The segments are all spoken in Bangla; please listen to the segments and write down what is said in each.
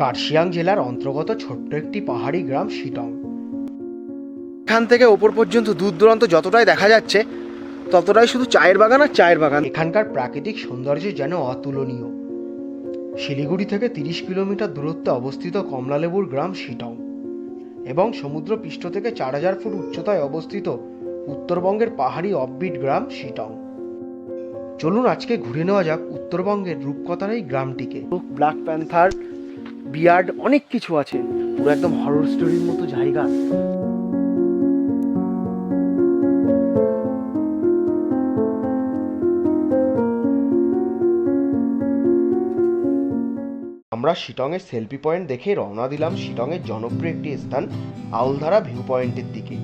কার্শিয়াং জেলার অন্তর্গত ছোট্ট একটি পাহাড়ি গ্রাম শিটং। এখান থেকে ওপর পর্যন্ত দূর দূরান্ত যতটাই দেখা যাচ্ছে ততটাই শুধু চায়ের বাগান আর চায়ের বাগান। এখানকার প্রাকৃতিক সৌন্দর্য যেন অতুলনীয়। শিলিগুড়ি থেকে তিরিশ কিলোমিটার দূরত্বে অবস্থিত কমলালেবুর গ্রাম শিটং এবং সমুদ্র পৃষ্ঠ থেকে চার হাজার ফুট উচ্চতায় অবস্থিত উত্তরবঙ্গের পাহাড়ি অফবিট গ্রাম শিটং। চলুন আজকে ঘুরে নেওয়া যাক উত্তরবঙ্গের রূপকথার এই গ্রামটিকে। ব্ল্যাক প্যান্থার বিয়ার্ড অনেক কিছু আছে। পুরো একদম হরর স্টোরির মতো জায়গা। আমরা শিটংয়ের সেলফি পয়েন্ট দেখে রওনা দিলাম শিটংয়ের জনপ্রিয় একটি স্থান, আউলধারা ভিউ পয়েন্টের দিকে।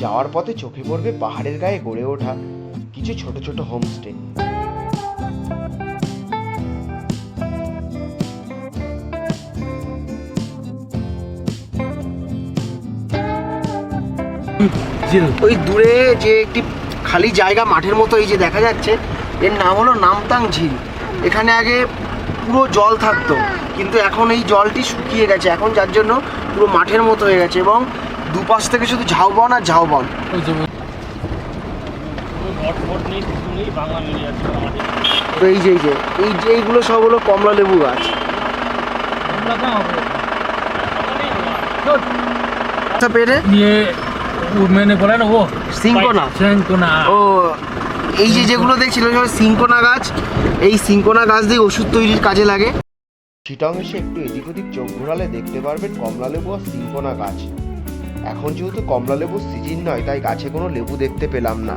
যাওয়ার পথে চোখে পড়বে পাহাড়ের গায়ে গড়ে ওঠা কিছু ছোট ছোট হোমস্টে ওই দূরে যে একটি খালি জায়গা মাঠের মতো এই যে দেখা যাচ্ছে এর নাম হলো নামতাং ঝিল। এখানে আগে পুরো জল থাকতো কিন্তু এখন এই জলটি শুকিয়ে গেছে। এখন যার জন্য পুরো মাঠের মতো হয়ে গেছে এবং দুপাশ থেকে শুধু ঝাউবন আর ঝাউবন। তো এই যে এই যে এই যে এইগুলো সব হলো কমলা লেবু গাছ। পেরে মেনে বলে ও? সিঙ্কোনা। সিঙ্কোনা। ও এই যে যেগুলো দেখছিল সিঙ্কোনা গাছ এই সিঙ্কোনা গাছ দিয়ে ওষুধ তৈরির কাজে লাগে। চিটাং এসে একটু এদিক ওদিক চোখ ঘোরালে দেখতে পারবেন কমলা লেবু আর সিঙ্কোনা গাছ। এখন যেহেতু কমলা লেবুর সিজন নয় তাই গাছে কোনো লেবু দেখতে পেলাম না।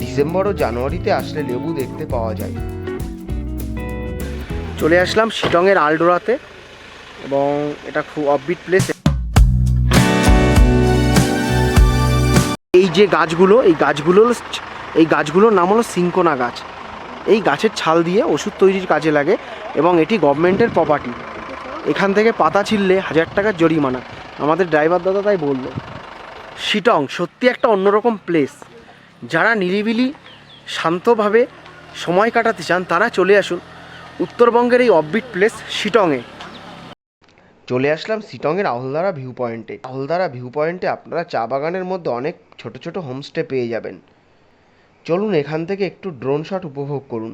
ডিসেম্বর ও জানুয়ারিতে আসলে লেবু দেখতে পাওয়া যায়। চলে আসলাম শিটংয়ের আলডোরাতে এবং এটা খুব অববিট প্লেস এই যে গাছগুলো, এই গাছগুলো এই গাছগুলোর নাম হলো সিংকোনা গাছ। এই গাছের ছাল দিয়ে ওষুধ তৈরির কাজে লাগে এবং এটি গভর্নমেন্টের প্রপার্টি এখান থেকে পাতা ছিললে হাজার টাকার জরিমানা। আমাদের ড্রাইভার দাদা তাই বলল। শিটং সত্যি একটা অন্যরকম প্লেস যারা নিরিবিলি, শান্তভাবে সময় কাটাতে চান তারা চলে আসুন। উত্তরবঙ্গের এই অববিট প্লেস শিটংয়ে। চলে আসলাম শিটংয়ের আহলদারা ভিউ পয়েন্টে আহলদারা ভিউ পয়েন্টে আপনারা চা বাগানের মধ্যে অনেক ছোট ছোট হোমস্টে পেয়ে যাবেন। চলুন এখান থেকে একটু ড্রোন শট উপভোগ করুন।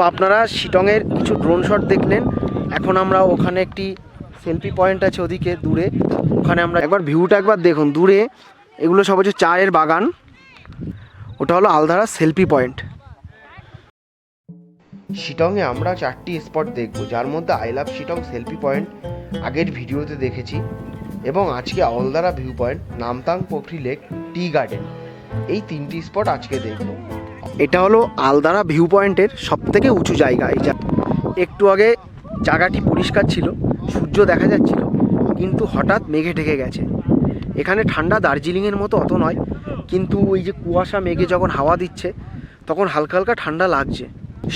তো আপনারা শিটংয়ের কিছু ড্রোন শট দেখলেন এখন আমরা ওখানে একটি সেলফি পয়েন্ট আছে ওদিকে, দূরে। ওখানে আমরা একবার ভিউটা একবার দেখুন, দূরে। এগুলো সব হচ্ছে চায়ের বাগান। ওটা হলো আলধারা সেলফি পয়েন্ট শিটংয়ে আমরা চারটি স্পট দেখব, যার মধ্যে I love Shillong selfie point আগের ভিডিওতে দেখেছি এবং আজকে Aoldara view point Namthang Pokhri lake tea garden এই তিনটি স্পট আজকে দেখব। এটা হলো আলদারা ভিউ পয়েন্টের সব থেকে উঁচু জায়গা, এই একটু আগে জায়গাটি পরিষ্কার ছিল, সূর্য দেখা যাচ্ছিল, কিন্তু হঠাৎ মেঘে ঢেকে গেছে। এখানে ঠান্ডা দার্জিলিংয়ের মতো অত নয়, কিন্তু ওই যে কুয়াশা, মেঘে যখন হাওয়া দিচ্ছে, তখন হালকা হালকা ঠান্ডা লাগছে।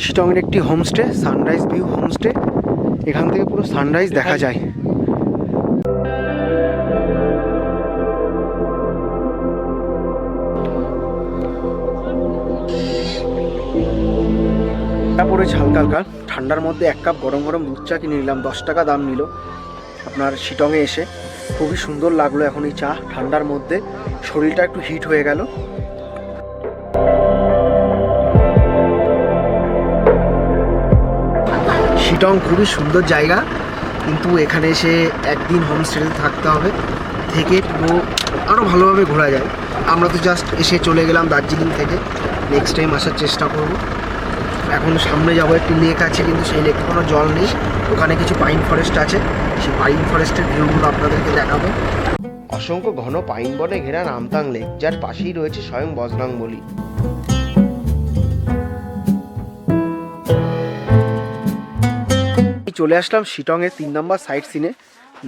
শিটংয়ের একটি হোমস্টে সানরাইজ ভিউ হোমস্টে এখান থেকে পুরো সানরাইজ দেখা যায়। ঠান্ডা পড়েছে হালকা হালকা। ঠান্ডার মধ্যে এক কাপ গরম গরম দুধ চা কিনে নিলাম, দশ টাকা দাম নিল। আপনার শিটংয়ে এসে খুবই সুন্দর লাগল এখন এই চা ঠান্ডার মধ্যে। শরীরটা একটু হিট হয়ে গেল। শিটং খুবই সুন্দর জায়গা, কিন্তু এখানে এসে একদিন হোমস্টেতে থাকতে হবে। থেকে পুরো আরও ভালোভাবে ঘোরা যায়। আমরা তো জাস্ট এসে চলে গেলাম দার্জিলিং থেকে। নেক্সট টাইম আসার চেষ্টা করব। এখন সামনে যাব, একটি লেক আছে কিন্তু সেই লেকে কোনো জল নেই। ওখানে কিছু পাইন ফরেস্ট আছে। সেই পাইন ফরেস্টের ভিউগুলো আপনাদেরকে দেখাবো। অসংখ্য ঘন পাইন বনে ঘেরা নামতাং লেক যার পাশেই রয়েছে স্বয়ং বজরাং বলি। চলে আসলাম শিটংয়ের তিন নম্বর সাইট সিনে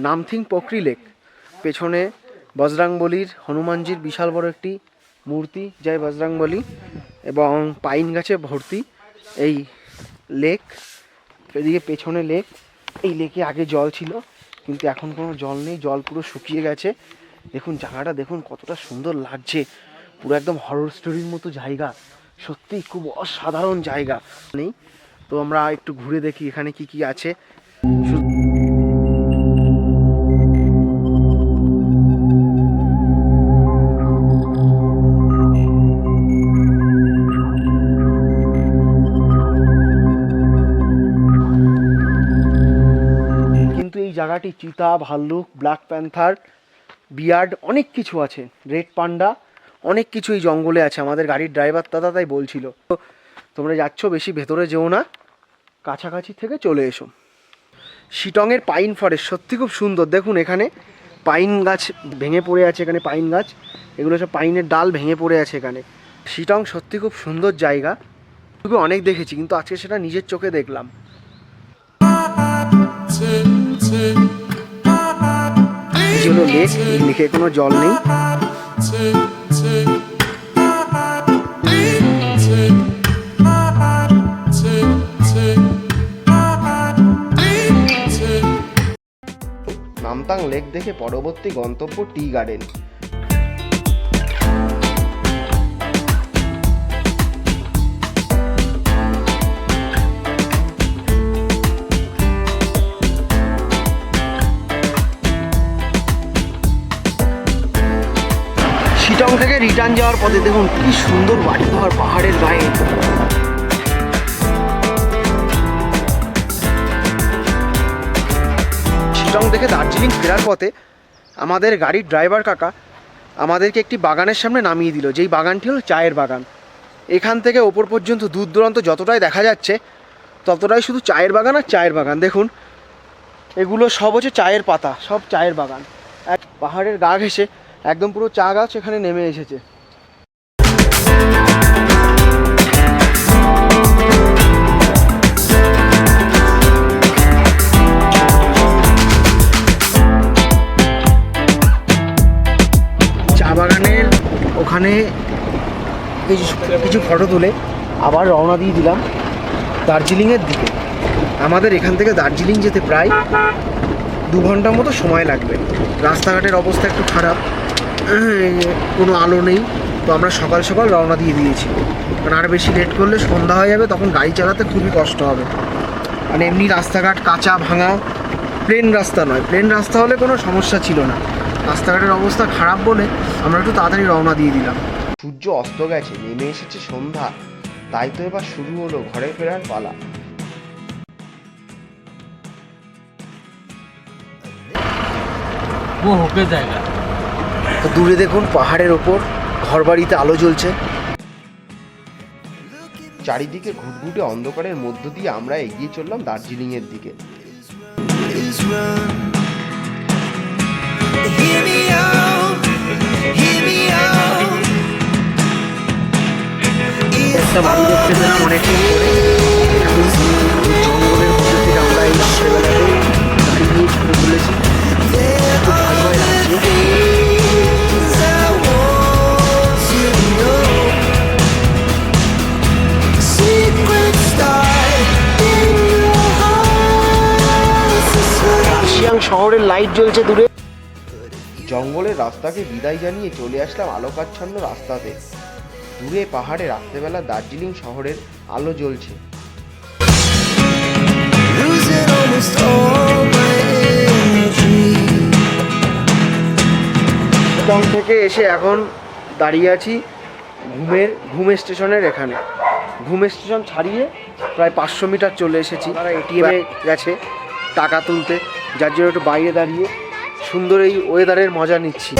নামথিং পকরি লেক পেছনে বজরাংবলির হনুমানজির বিশাল বড় একটি মূর্তি, জয় বজরাংবলী এবং পাইন গাছে ভর্তি। এই লেক এদিকে পেছনে লেক এই লেকে আগে জল ছিল, কিন্তু এখন কোনো জল নেই, জল পুরো শুকিয়ে গেছে। দেখুন, জায়গাটা দেখুন, কতটা সুন্দর লাগছে। পুরো একদম হরর স্টোরির মতো জায়গা। সত্যিই খুব অসাধারণ জায়গা। নেই। তো আমরা একটু ঘুরে দেখি এখানে কি কি আছে। চিতা, ভাল্লুক, ব্ল্যাক প্যান্থার, বিয়ার্ড, অনেক কিছু আছে। রেড পান্ডা, অনেক কিছু এই জঙ্গলে আছে। আমাদের গাড়ির ড্রাইভার দাদা তাই বলছিল। তো তোমরা যাচ্ছ, বেশি ভেতরে যেও না। কাছাকাছি থেকে চলে এসো। শিটংয়ের পাইন ফরেস্ট, সত্যি খুব সুন্দর। দেখুন এখানে পাইন গাছ ভেঙে পড়ে আছে এখানে, পাইন গাছ। এগুলো সব পাইনের ডাল ভেঙে পড়ে আছে এখানে। শিটং সত্যি খুব সুন্দর জায়গা। খুবই অনেক দেখেছি, কিন্তু আজকে সেটা নিজের চোখে দেখলাম। হলো লেক লেকে কোনো জল নেই। নামতাং লেক দেখে পরবর্তী গন্তব্য টি গার্ডেন শিটং থেকে রিটার্ন যাওয়ার পথে দেখুন কি সুন্দর বাড়ি ঘর পাহাড়ের গায়ে। শিলং থেকে দার্জিলিং ফেরার পথে আমাদের গাড়ির ড্রাইভার কাকা আমাদেরকে একটি বাগানের সামনে নামিয়ে দিল, যেই বাগানটি হলো চায়ের বাগান। এখান থেকে ওপর পর্যন্ত দূর দূরান্ত যতটাই দেখা যাচ্ছে, ততটাই শুধু চায়ের বাগান আর চায়ের বাগান। দেখুন, এগুলো সব হচ্ছে চায়ের পাতা, সব চায়ের বাগান। এক পাহাড়ের গা ঘেসে একদম পুরো চা গাছ এখানে নেমে এসেছে। চা বাগানের ওখানে কিছু কিছু ফটো তুলে আবার রওনা দিয়ে দিলাম দার্জিলিংয়ের দিকে। আমাদের এখান থেকে দার্জিলিং যেতে প্রায় দু ঘণ্টার মতো সময় লাগবে। রাস্তাঘাটের অবস্থা একটু খারাপ। কোনো আলো নেই তো আমরা সকাল সকাল রওনা দিয়ে দিয়েছি কারণ আর বেশি লেট করলে সন্ধ্যা হয়ে যাবে তখন গাড়ি চালাতে খুবই কষ্ট হবে মানে এমনি রাস্তাঘাট কাঁচা ভাঙা প্লেন রাস্তা নয় প্লেন রাস্তা হলে কোনো সমস্যা ছিল না রাস্তাঘাটের অবস্থা খারাপ বলে আমরা একটু তাড়াতাড়ি রওনা দিয়ে দিলাম সূর্য অস্ত গেছে নেমে এসেছে সন্ধ্যা তাই তো এবার শুরু হলো ঘরে ফেরার পালা वो होके जाएगा তো দূরে দেখুন পাহাড়ের ওপর ঘরবাড়িতে আলো জ্বলছে। চারিদিকে ঘুটঘুটে অন্ধকারের মধ্য দিয়ে আমরা এগিয়ে চললাম দার্জিলিং এর দিকে। Is run. Hear me out, hear me out. একটা বাড়ি দেখতে পেলাম অনেকক্ষণ পরে। জঙ্গলের মধ্যে থেকে আমরা এই রাত্রেবেলাতে গাড়ি নিয়ে ছুটে চলেছি। লাইট জ্বলছে দূরে। জঙ্গলের রাস্তাকে বিদায় জানিয়ে চলে আসলাম আলোকাচ্ছন্ন রাস্তাতে। দূরে পাহাড়ে রাত্রেবেলা দার্জিলিং শহরের আলো জ্বলছে। থেকে এসে এখন দাঁড়িয়ে আছি ঘুমের ঘুম স্টেশনের এখানে। ঘুম স্টেশন ছাড়িয়ে প্রায় পাঁচশো মিটার চলে এসেছি। তারা এটিএমে গেছে টাকা তুলতে। যার জন্য একটু বাইরে দাঁড়িয়ে সুন্দর এই ওয়েদারের মজা নিচ্ছি।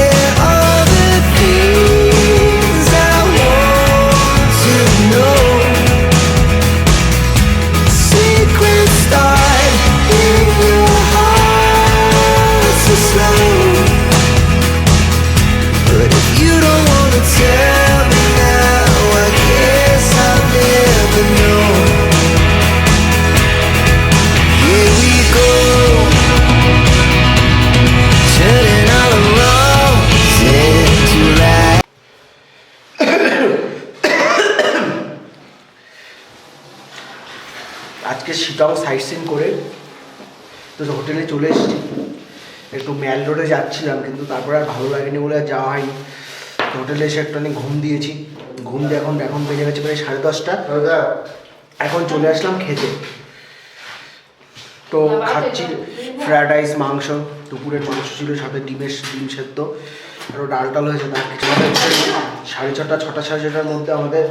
Secret the Shillong sightseeing করে। তো হোটেলে চলে এসেছি। একটু ম্যাল রোডে যাচ্ছিলাম কিন্তু তারপরে আর ভালো লাগেনি বলে আর যাওয়া হয়নি। তো হোটেলে এসে একটুখানি ঘুম দিয়েছি। ঘুম দিয়ে এখন এখন বেজে গেছে প্রায় সাড়ে দশটা। এখন চলে আসলাম খেতে। তো খাচ্ছি ফ্রায়েড রাইস মাংস। দুপুরের মাংস ছিল সাথে ডিমের ডিম সেদ্ধ। আরও ডাল টাল হয়েছে তার কিছু সাড়ে ছটা ছটা সাড়ে ছটার মধ্যে আমাদের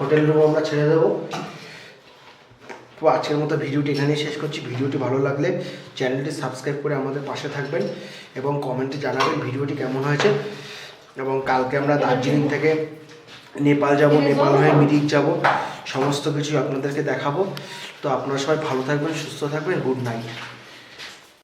হোটেল রুম আমরা ছেড়ে দেবো। তো আজকের মতো ভিডিওটি এখানেই শেষ করছি। ভিডিওটি ভালো লাগলে চ্যানেলটি সাবস্ক্রাইব করে আমাদের পাশে থাকবেন এবং কমেন্টে জানাবেন ভিডিওটি কেমন হয়েছে। এবং কালকে আমরা দার্জিলিং থেকে নেপাল যাব, নেপাল হয়ে মিরিক যাব, সমস্ত কিছু আপনাদেরকে দেখাবো। তো আপনারা সবাই ভালো থাকবেন, সুস্থ থাকবেন, গুড নাইট।